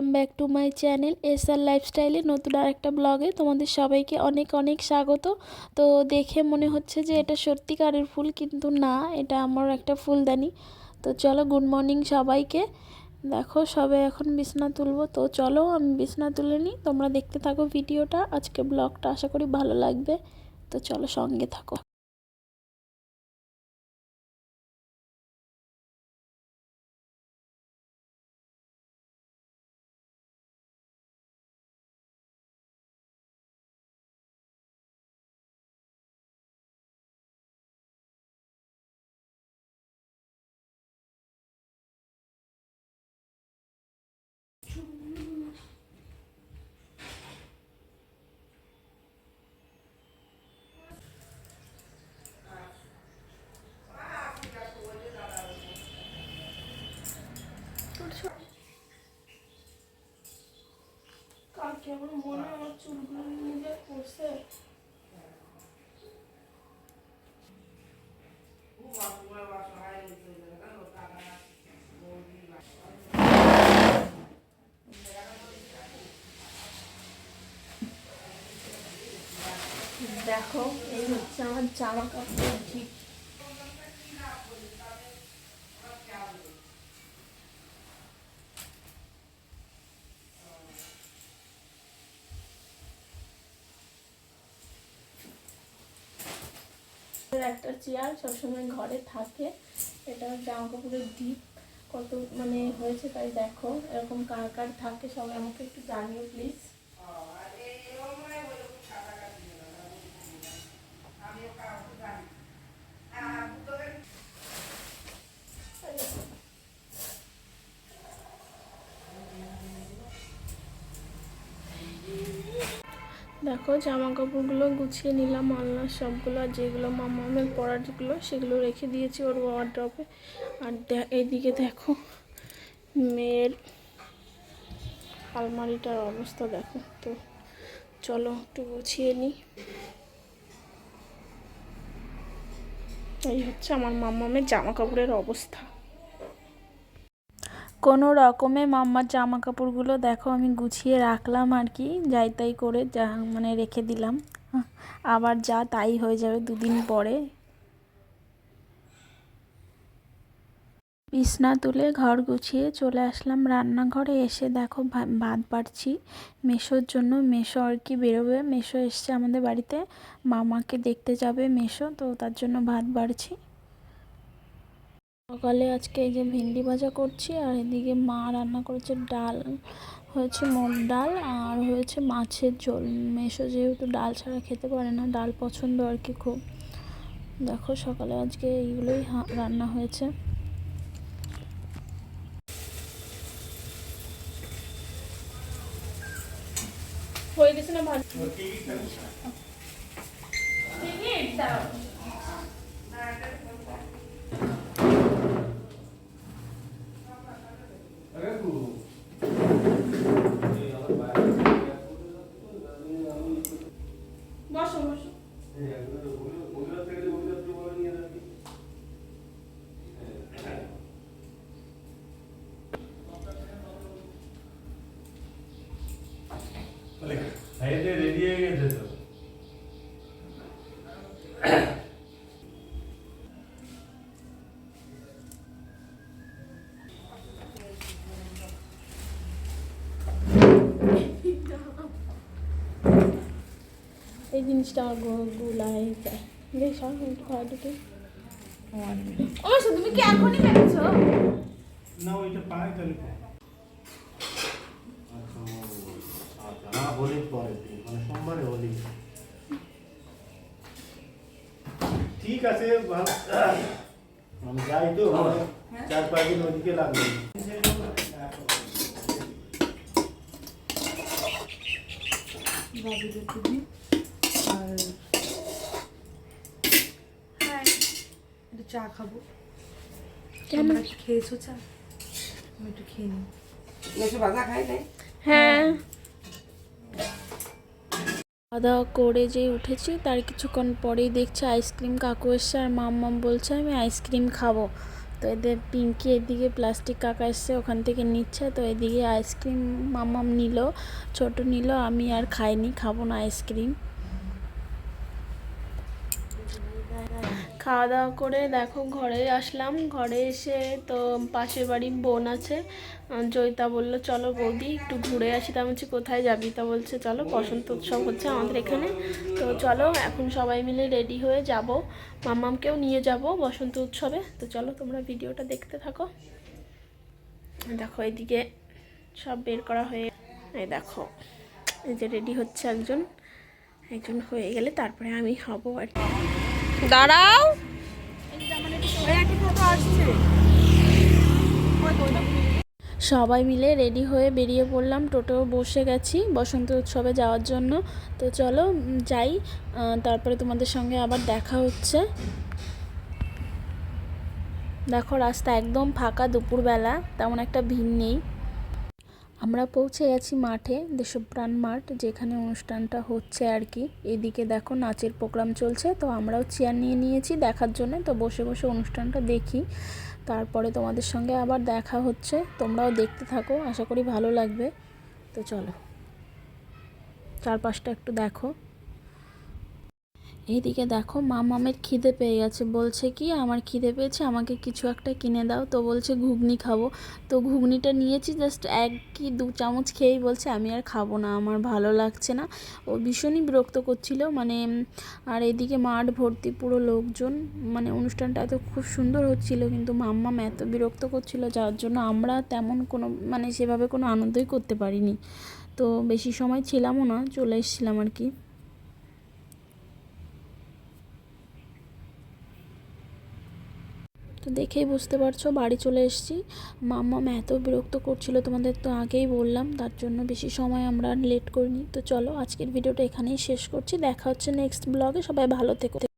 Welcome back to my channel S R লাইফস্টাইলে নতুন আর একটা ব্লগে তোমাদের সবাইকে অনেক অনেক স্বাগত। তো দেখে মনে হচ্ছে যে এটা সত্যিকারের ফুল, কিন্তু না, এটা আমার একটা ফুলদানি। তো চলো গুড মর্নিং সবাইকে। দেখো, সবে এখন বিছনা তুলবো। তো চলো, আমি বিছনা তুলে নিই। তোমরা দেখতে থাকো ভিডিওটা। আজকে ব্লগটা আশা করি ভালো লাগবে। তো চলো, সঙ্গে থাকো। কালকে আমার মনে আমার চুলগুলো নিজে করছে দেখো, এই হচ্ছে আমার জামা কাপড় ঠিক একটা চেয়ার সবসময় ঘরে থাকে। এটা জামা কাপড়ের ডিপ কত মানে হয়েছে তাই দেখো, এরকম কার কার থাকে সবাই আমাকে একটু জানিও প্লিজ দেখো জামা কাপড়গুলো গুছিয়ে নিলাম, আলনা সবগুলো আর যেগুলো মামামের পরাটিগুলো সেগুলো রেখে দিয়েছি ওর ওয়ার্ড্রপে আর এইদিকে দেখো, মেয়ের আলমারিটার অবস্থা দেখো। তো চলো একটু গুছিয়ে নিই। এই হচ্ছে আমার মামামের জামা কাপড়ের অবস্থা। কোনো রকমে মাম্মার জামা কাপড়গুলো দেখো, আমি গুছিয়ে রাখলাম আর কি, যাই তাই করে যা মানে রেখে দিলাম। আবার যা তাই হয়ে যাবে দুদিন পরে। বিছনা তুলে ঘর গুছিয়ে চলে আসলাম রান্নাঘরে, এসে দেখো ভাত বাড়ছি। মেশোর জন্য মেশো আর কি বেরোবে। মেশো এসছে আমাদের বাড়িতে, মামাকে দেখতে যাবে মেশো, তো তার জন্য ভাত বাড়ছি। সকালে আজকে এই যে ভেন্ডি ভাজা করছি আর এদিকে মা রান্না করেছে ডাল। হয়েছে মুগ ডাল আর হয়েছে মাছের ঝোল। মেশো যেহেতু ডাল ছাড়া খেতে পারে না ডাল পছন্দ আর কি খুব। দেখো সকালে আজকে এইগুলোই রান্না হয়েছে। হয়ে গেছে না ভালো ഒരു ഒരു പത്ത് ഒരു പത്ത് രൂപ এই জিনিসটা আমার গুলাই যায় বেশ আমি একটু খাওয়া দিতে ও তুমি কি এখনই মেরেছো? না ওইটা পায় তাহলে না হোলির পরে মানে সোমবারে ঠিক আছে আমি যাই তো মানে চার পাঁচ দিন ওদিকে লাগবে। তুমি আর হ্যাঁ একটু চা খাব। তোমরা কি খেয়েছো চা? আমি একটু খেয়ে নিই। হ্যাঁ। খাওয়া দাওয়া করে যে উঠেছি তার কিছুক্ষণ পরেই দেখছি আইসক্রিম কাকু এসছে আর মাম্মাম বলছে আমি আইসক্রিম খাব। তো এদের পিঙ্কি এদিকে প্লাস্টিক কাকা এসছে ওখান থেকে নিচ্ছে। তো এদিকে আইসক্রিম মামাম নিল ছোট নিল আমি আর খাইনি খাব না আইসক্রিম। খাওয়া দাওয়া করে দেখো ঘরে আসলাম। ঘরে এসে তো পাশের বাড়ির বোন আছে। জয়িতা বলল, চলো বৌদি, একটু ঘুরে আসি। তা বলছি, কোথায় যাবি? তা বলছে, চলো, বসন্ত উৎসব হচ্ছে আমাদের এখানে। তো চলো, এখন সবাই মিলে রেডি হয়ে যাব। মামামকেও নিয়ে যাব বসন্ত উৎসবে। তো চলো, তোমরা ভিডিওটা দেখতে থাকো। দেখো, এদিকে সব বের করা হয়ে এই দেখো, এই যে রেডি হচ্ছে একজন। একজন হয়ে গেলে তারপরে আমি হব আর কি। দাঁড়াও। সবাই মিলে রেডি হয়ে বেরিয়ে পড়লাম টোটো বসে গেছি বসন্ত উৎসবে যাওয়ার জন্য। তো চলো যাই তারপরে তোমাদের সঙ্গে আবার দেখা হচ্ছে। দেখো, রাস্তা একদম ফাঁকা, দুপুরবেলা, তেমন একটা ভিড় নেই। আমরা পৌঁছে গেছি মাঠে, দেশপ্রাণ মাঠ, যেখানে অনুষ্ঠানটা হচ্ছে আর কি। এদিকে দেখো নাচের প্রোগ্রাম চলছে, তো আমরাও চেয়ার নিয়ে নিয়েছি দেখার জন্য, তো বসে বসে অনুষ্ঠানটা দেখি। তারপরে তোমাদের সঙ্গে আবার দেখা হচ্ছে, তোমরাও দেখতে থাকো, আশা করি ভালো লাগবে। তো চলো, চারপাশটা একটু দেখো। এইদিকে দেখো মামামের খিদে পেয়ে গেছে। বলছে কি, আমার খিদে পেয়েছে, আমাকে কিছু একটা কিনে দাও। তো বলছে, ঘুগনি খাব। তো ঘুগনিটা নিয়েছি, জাস্ট এক কি দু চামচ খেয়েই বলছে, আমি আর খাব না, আমার ভালো লাগছে না। ও ভীষণই বিরক্ত করছিল মানে আর এদিকে মাঠ ভর্তি পুরো লোকজন মানে অনুষ্ঠানটা এত খুব সুন্দর হচ্ছিল, কিন্তু মাম্মাম এত বিরক্ত করছিল, যার জন্য আমরা তেমন কোনো মানে সেভাবে কোনো আনন্দই করতে পারিনি। তো বেশি সময় ছিলামও না, চলে এসেছিলাম আর কি। তো দেখেই বুঝতে পারছ, বাড়ি চলে এসেছি। মাম্মাম এত বিরক্ত করছিল, তোমাদের তো আগেই বললাম, তার জন্য বেশি সময় আমরা লেট করিনি। তো চলো, আজকের ভিডিওটা এখানেই শেষ করছি। দেখা হচ্ছে নেক্সট ব্লগে সবাই ভালো থেকো।